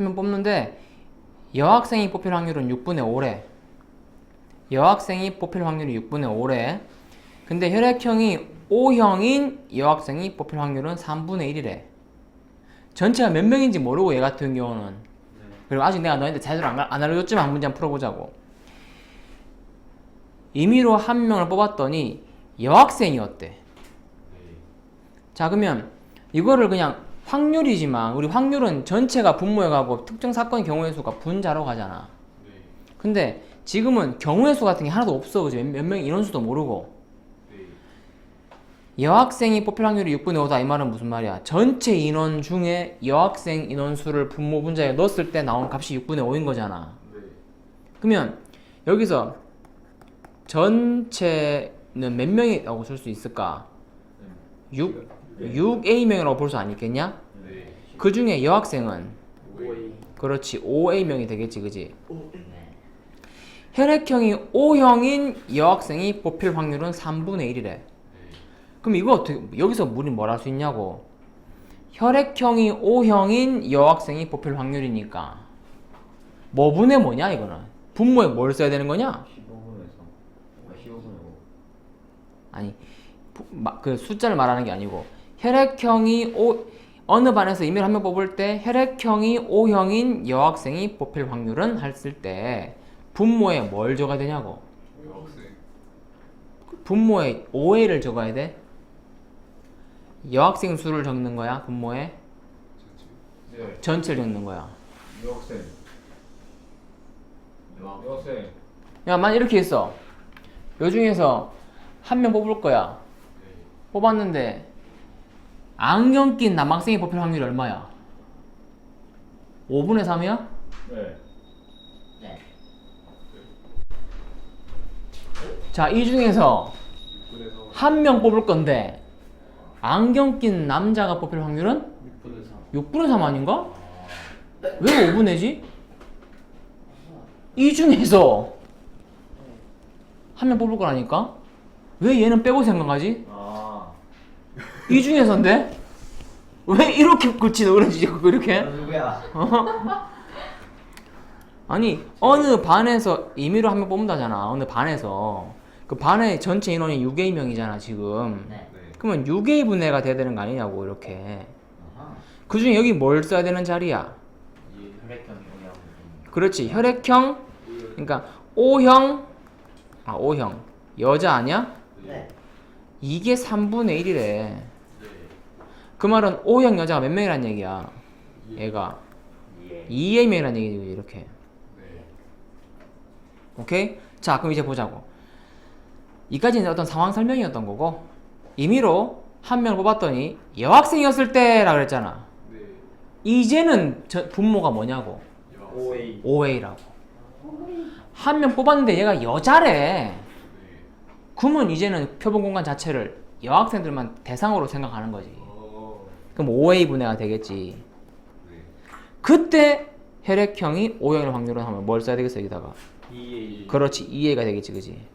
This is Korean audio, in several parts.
한 명 뽑는데 여학생이 뽑힐 확률은 6분의 5래. 여학생이 뽑힐 확률이 6분의 5래. 근데 혈액형이 O형인 여학생이 뽑힐 확률은 3분의 1이래. 전체가 몇 명인지 모르고 얘 같은 경우는 그리고 아직 내가 너희한테 제대로 안, 가- 안 알려줬지만 한 문제 한번 풀어보자고. 임의로 한 명을 뽑았더니 여학생이었대. 자 그러면 이거를 그냥 확률이지만 우리 확률은 전체가 분모해 가고 특정 사건 경우의 수가 분자로 가잖아. 근데 지금은 경우의 수 같은 게 하나도 없어. 그지? 몇, 몇명 인원수도 모르고. 여학생이 뽑힐 확률이 6분의 5다 이 말은 무슨 말이야? 전체 인원 중에 여학생 인원수를 분모 분자에 넣었을 때 나온 값이 6분의 5인 거잖아. 그러면 여기서 전체는 몇 명이 라고 쓸 수 있을까? 6, 6A명이라고 볼 수 아니겠냐? 그 중에 여학생은? 그렇지 5A명이 되겠지 그지? 혈액형이 O형인 여학생이 뽑힐 확률은 3분의 1이래. 그럼 이거 어떻게 여기서 우리 뭘 할 수 있냐고? 혈액형이 O형인 여학생이 뽑힐 확률이니까. 뭐 분의 뭐냐 이거는? 분모에 뭘 써야 되는 거냐? 15분에서 15분에 5 아니 그 숫자를 말하는 게 아니고 혈액형이 O 어느 반에서 이미를 한명 뽑을 때 혈액형이 O형인 여학생이 뽑힐 확률은 했을 때 분모에 뭘 적어야 되냐고? 분모에 5A를 적어야 돼? 여학생 수를 적는 거야 분모에? 네 전체를 적는 거야. 여학생. 여학생. 야, 만 이렇게 있어. 요 중에서 한 명 뽑을 거야. 뽑았는데 안경 낀 남학생이 뽑힐 확률이 얼마야? 5분의 3이야? 네 자, 이 중에서 6분에서 한 명 뽑을 건데 안경 낀 남자가 뽑힐 확률은 6분의 3 6분의 3 아닌가? 왜 5분의지? 이 중에서 한 명 뽑을 거라니까? 왜 얘는 빼고 생각하지? 아 이 중에서인데? 왜 이렇게 굳히는 그런지 이렇게? 누구야? 아니 어느 반에서 임의로 한 명 뽑는다잖아 어느 반에서. 그 반의 전체 인원이 6A 명이잖아 지금. 네. 그러면 6A 분해가 돼야 되는 거 아니냐고 이렇게. 아하. 그 중에 여기 뭘 써야 되는 자리야? 이 혈액형 용이하고 그렇지 혈액형? 그러니까 O형? 아 O형. 여자 아니야? 네. 이게 3분의 1이래 그 말은 O형 여자가 몇 명이란 얘기야? 얘가. 예. 2A 명이란 얘기지 이렇게. 오케이? 자 그럼 이제 보자고. 이까지는 어떤 상황 설명이었던 거고 임의로 한 명을 뽑았더니 여학생이었을 때라 그랬잖아. 이제는 저 분모가 뭐냐고? 5A 5A라고. 한 명 뽑았는데 얘가 여자래. 그러면 이제는 표본 공간 자체를 여학생들만 대상으로 생각하는 거지 그럼 5A 분해가 되겠지. 그때 혈액형이 O형일 확률은 하면 뭘 써야 되겠어 여기다가? 2A 그렇지 2A가 되겠지 그지?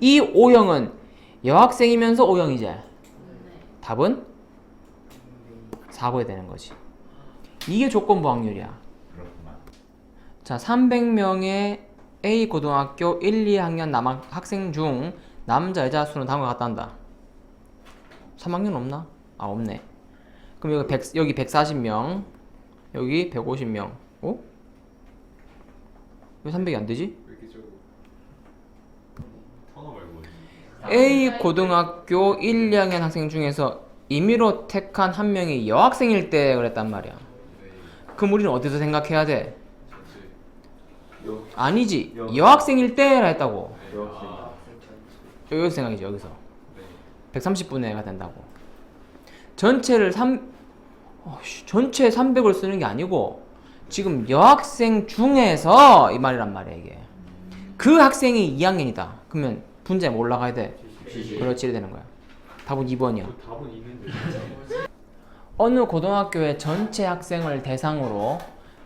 이 O형은 여학생이면서 O형이지? 답은 4고에 되는 거지. 이게 조건부 확률이야. 그렇구만. 자 300명의 A 고등학교 1, 2학년 남학 학생 중 남자 여자 수는 다음과 같다 한다. 3학년 없나? 아 없네 그럼 여기 100, 여기 140명 여기 150명 어? 왜 300이 안 되지? A 고등학교 1, 2학년 학생 중에서 임의로 택한 한 명이 여학생일 때 그랬단 말이야. 그럼 우리는 어디서 생각해야 돼? 여 아니지. 여- 여학생일 때라 했다고. 여학생 여기서 생각이지 여기서. 130분의가 된다고. 전체를 3 어씨, 전체 300을 쓰는 게 아니고 지금 여학생 중에서 이 말이란 말이야 이게. 그 학생이 2학년이다. 그러면 분자에 뭐 올라가야 돼? 그렇지 이래 되는 거야. 답은 2번이야. 답은 있는데 어느 고등학교의 전체 학생을 대상으로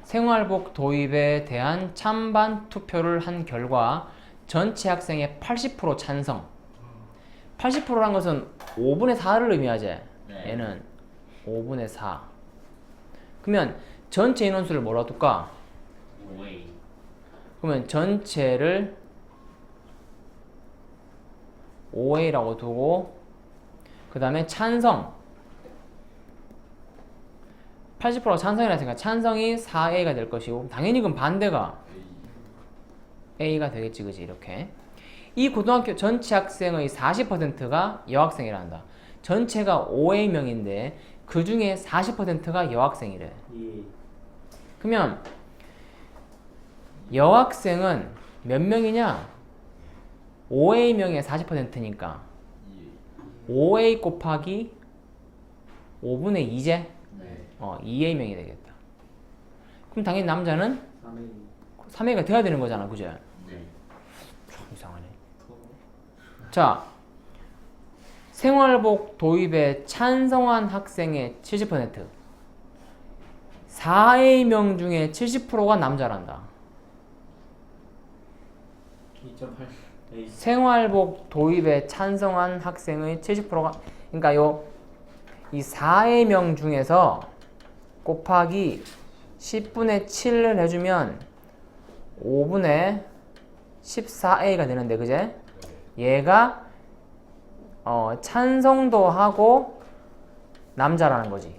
생활복 도입에 대한 찬반 투표를 한 결과 전체 학생의 80% 찬성. 80%란 것은 5분의 4를 의미하지. 네. 얘는 5분의 4. 그러면 전체 인원수를 뭐라 둘까? 그러면 전체를 5A라고 두고 그 다음에 찬성 80%가 찬성이라 했으니까 찬성이 4A가 될 것이고 당연히 그럼 반대가 A가 되겠지 그지 이렇게 이 고등학교 전체 학생의 40%가 여학생이란다 전체가 5A명인데 그 중에 40%가 여학생이래 예 그러면 여학생은 몇 명이냐? 5A명의 40%니까 5A 곱하기 5분의 2제 네. 어, 2A명이 되겠다. 그럼 당연히 남자는 3회 3A가 돼야 되는 거잖아. 그죠? 네. 참 이상하네. 자, 생활복 도입에 찬성한 학생의 70% 4A명 중에 70%가 남자란다. 2.8 에이 생활복 도입에 찬성한 학생의 70%가 그러니까 요 이 4A명 중에서 곱하기 10분의 7을 해주면 5분의 14A가 되는데 그제? 얘가 어, 찬성도 하고 남자라는 거지.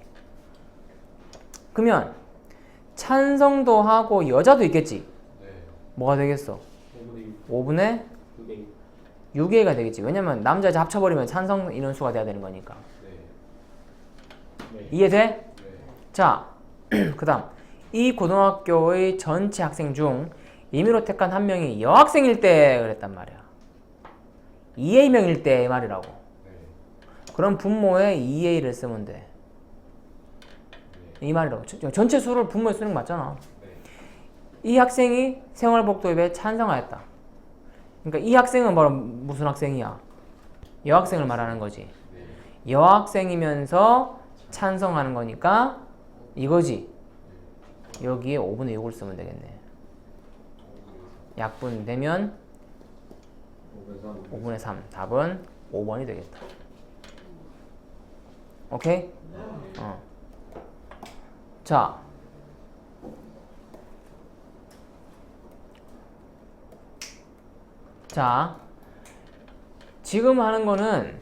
그러면 찬성도 하고 여자도 있겠지. 네. 뭐가 되겠어? 5분의 5분의 6에 6A가 되겠지. 왜냐면 남자 여자 합쳐버리면 찬성 인원수가 돼야 되는 거니까. 네. 네 이해돼? 네. 자, 그 다음. 이 고등학교의 전체 학생 중 임의로 택한 한 명이 여학생일 때 그랬단 말이야. 2A명일 때 말이라고. 네. 그럼 분모에 2A를 쓰면 돼. 이 말이라고. 전- 전체 수를 분모에 쓰는 거 맞잖아. 네. 이 학생이 생활복 도입에 찬성하였다. 그러니까 이 학생은 바로 무슨 학생이야? 여학생을 말하는 거지. 네. 여학생이면서 찬성하는 거니까 이거지. 여기에 5분의 6을 쓰면 되겠네. 약분 되면 5분의 3. 답은 5번이 되겠다. 오케이? 어. 자. 자. 지금 하는 거는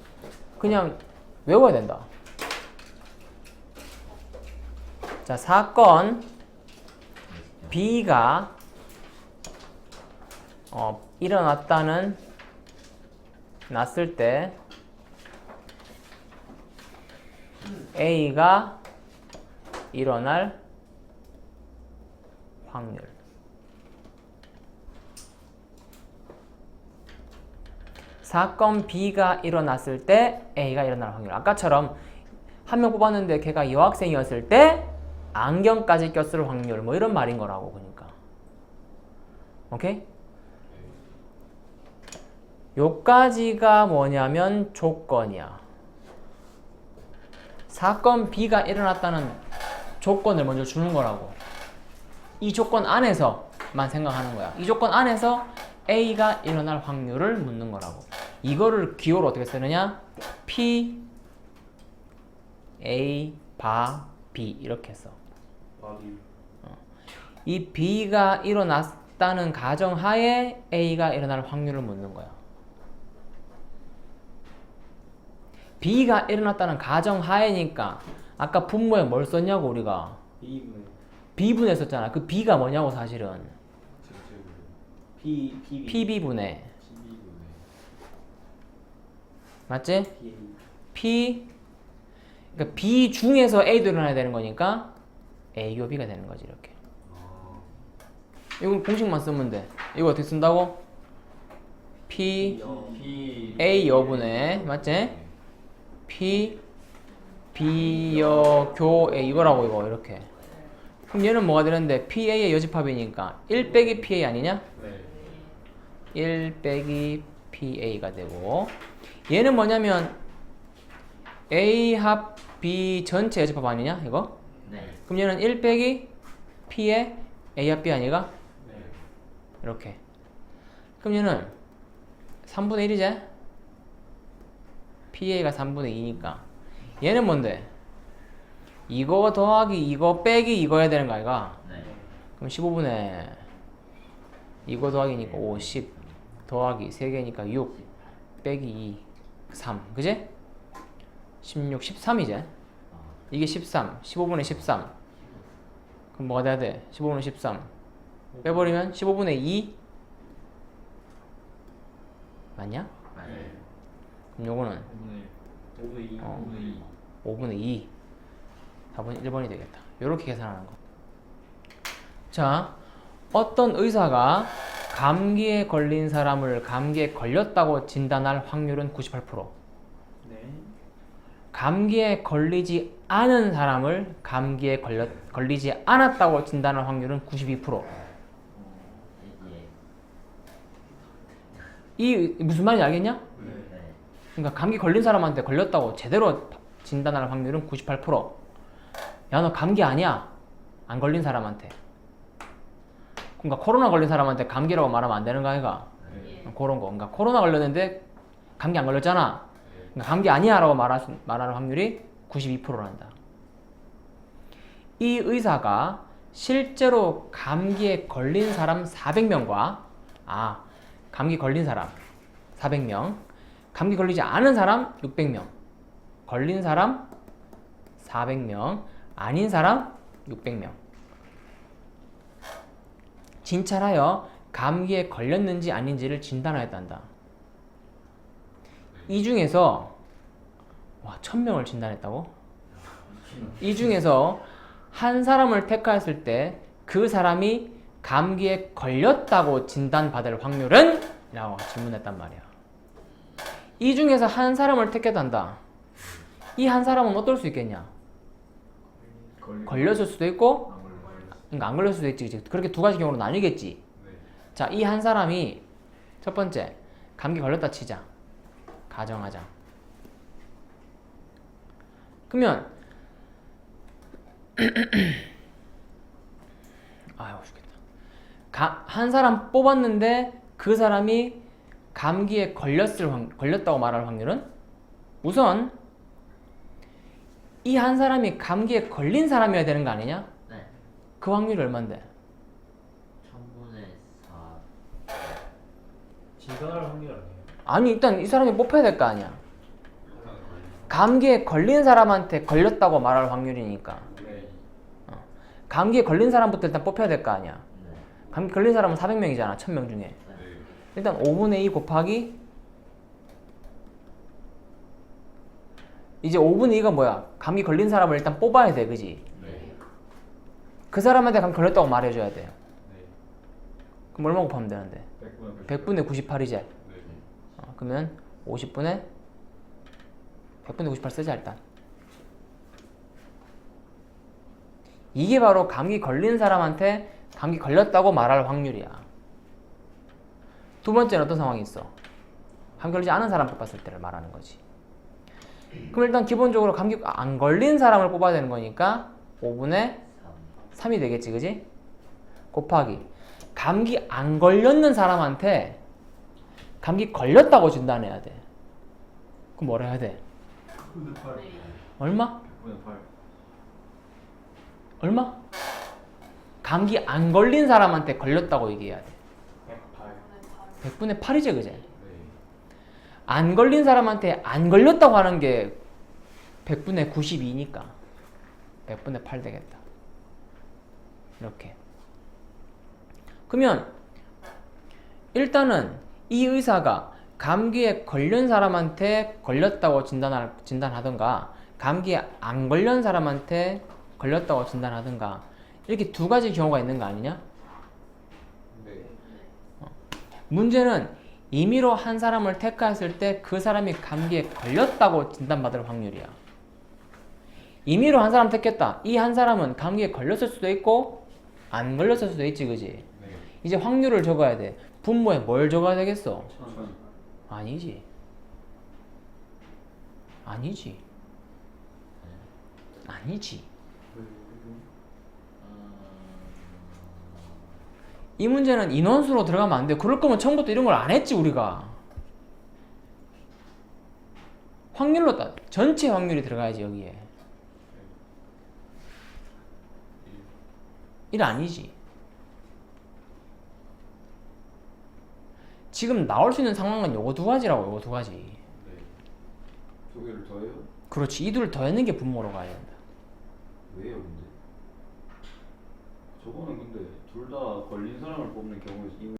그냥 외워야 된다. 자, 사건 B가 어, 일어났다는 났을 때 A가 일어날 확률. 사건 B가 일어났을 때 A가 일어날 확률. 아까처럼 한 명 뽑았는데 걔가 여학생이었을 때 안경까지 꼈을 확률. 뭐 이런 말인 거라고 그러니까. 오케이? 요까지가 뭐냐면 조건이야. 사건 B가 일어났다는 조건을 먼저 주는 거라고. 이 조건 안에서만 생각하는 거야. 이 조건 안에서 A가 일어날 확률을 묻는 거라고. 이거를 기호로 어떻게 쓰느냐? P, A, 바, B 이렇게 써. 바비 이 B가 일어났다는 가정 하에 A가 일어날 확률을 묻는 거야. B가 일어났다는 가정 하에니까 아까 분모에 뭘 썼냐고 우리가 B분의 B분에 썼잖아. 그 B가 뭐냐고 사실은 P PB PB분에 맞지? P 그러니까 B 중에서 A도 일어나야 되는 거니까 A 교 B가 되는 거지 이렇게. 아. 이건 공식만 쓰면 돼. 이거 어떻게 쓴다고? P P A 여분의 맞지? P B 여교 A 이거라고 이거 이렇게. 그럼 얘는 뭐가 되는데 PA의 여집합이니까 1 빼기 PA 아니냐? 네. 1 빼기 PA가 되고 얘는 뭐냐면 A 합 B 전체 여집합 아니냐 이거? 네 그럼 얘는 1 빼기 P의 A 합 B 아니가? 네. 이렇게 그럼 얘는 3분의 1이지? PA가 3분의 2니까 얘는 뭔데? 이거 더하기 이거 빼기 이거 해야 되는 거 아이가? 네. 그럼 15분에 이거 더하기니까 5, 10 더하기 3개니까 6 빼기 2, 3 그지? 16, 13이제 이게 13, 15분의 13 그럼 뭐가 돼야 돼? 15분의 13 빼버리면 15분의 2 맞냐? 네. 그럼 요거는 5분의 5분의 2 어. 5분의 2. 5분의 2 4분 1번이 되겠다 요렇게 계산하는 거 자, 어떤 의사가 감기에 걸린 사람을 감기에 걸렸다고 진단할 확률은 98%네 감기에 걸리지 않은 사람을 감기에 걸렸, 걸리지 않았다고 진단할 확률은 92%. 이 무슨 말인지 알겠냐? 네. 그러니까 감기 걸린 사람한테 걸렸다고 제대로 진단할 확률은 98%. 야, 너 감기 아니야. 안 걸린 사람한테. 그러니까 코로나 걸린 사람한테 감기라고 말하면 안 되는 거 아이가? 네. 그런 거. 그러니까 코로나 걸렸는데 감기 안 걸렸잖아. 그러니까 감기 아니야라고 수, 말하는 확률이 92%란다. 이 의사가 실제로 감기에 걸린 사람 400명과 아 감기 걸린 사람 400명, 감기 걸리지 않은 사람 600명, 걸린 사람 400명, 아닌 사람 600명. 진찰하여 감기에 걸렸는지 아닌지를 진단하였단다. 이 중에서 와, 1000명을 진단했다고? 이 중에서 한 사람을 택하였을 때 그 사람이 감기에 걸렸다고 진단받을 확률은? 라고 질문했단 말이야. 이 중에서 한 사람을 택했단다. 이 한 사람은 어떨 수 있겠냐? 걸렸을 수도 있고. 그러니까 안 걸렸을 수도 있지. 그렇게 두 가지 경우로 나뉘겠지. 네. 자, 이 한 사람이 첫 번째 감기 걸렸다 치자. 가정하자. 그러면 아유 죽겠다. 가, 한 사람 뽑았는데 그 사람이 감기에 걸렸을 확, 걸렸다고 말할 확률은 우선 이 한 사람이 감기에 걸린 사람이어야 되는 거 아니냐? 네. 그 확률이 얼만데? 1000분의 4. 진단할 확률 아니에요 아니 일단 이 사람이 뽑혀야 될 거 아니야. 감기에 걸린 사람한테 걸렸다고 말할 확률이니까 네. 감기에 걸린 사람부터 일단 뽑혀야 될 거 아니야. 네. 감기 걸린 사람은 400명이잖아. 1000명 중에. 네. 일단 5분의 2 곱하기 이제 5분의 2가 뭐야? 감기 걸린 사람을 일단 뽑아야 돼. 그지? 네. 그 사람한테 감기 걸렸다고 말해줘야 돼. 네. 그럼 얼마 곱하면 되는데? 100분의 100분의 98이지? 네. 어, 그러면 50분의 100분의 98 쓰자 일단 이게 바로 감기 걸린 사람한테 감기 걸렸다고 말할 확률이야 두 번째는 어떤 상황이 있어? 감기 걸리지 않은 사람 뽑았을 때를 말하는 거지 그럼 일단 기본적으로 감기 안 걸린 사람을 뽑아야 되는 거니까 5분의 3. 3이 되겠지 그지? 곱하기 감기 안 걸렸는 사람한테 감기 걸렸다고 진단해야 돼 그럼 뭐라 해야 돼? 100분의 8. 얼마? 100분의 8. 얼마? 감기 안 걸린 사람한테 걸렸다고 얘기해야 돼108 100분의 8이지 그제? 네. 안 걸린 사람한테 안 걸렸다고 하는 게 100분의 92니까 100분의 8 되겠다. 이렇게. 그러면 일단은 이 의사가 감기에 걸린 사람한테 걸렸다고 진단할, 진단하든가 감기에 안 걸린 사람한테 걸렸다고 진단하든가 이렇게 두 가지 경우가 있는 거 아니냐? 네. 문제는 임의로 한 사람을 택했을 때 그 사람이 감기에 걸렸다고 진단받을 확률이야. 임의로 한 사람 택했다. 이 한 사람은 감기에 걸렸을 수도 있고 안 걸렸을 수도 있지, 그지? 네. 이제 확률을 적어야 돼. 분모에 뭘 적어야 되겠어? 천. 아니지. 아니지. 아니지. 이 문제는 인원수로 들어가면 안 돼. 그럴 거면 처음부터 이런 걸 안 했지, 우리가. 확률로 따, 전체 확률이 들어가야지, 여기에. 1 아니지. 지금 나올 수 있는 상황은 요거 두 가지라고 요거 두 가지. 네. 두 개를 더해요? 그렇지 이 둘을 더하는 게 분모로 가야 된다. 왜요 근데? 저거는 근데 둘 다 걸린 사람을 뽑는 경우에 이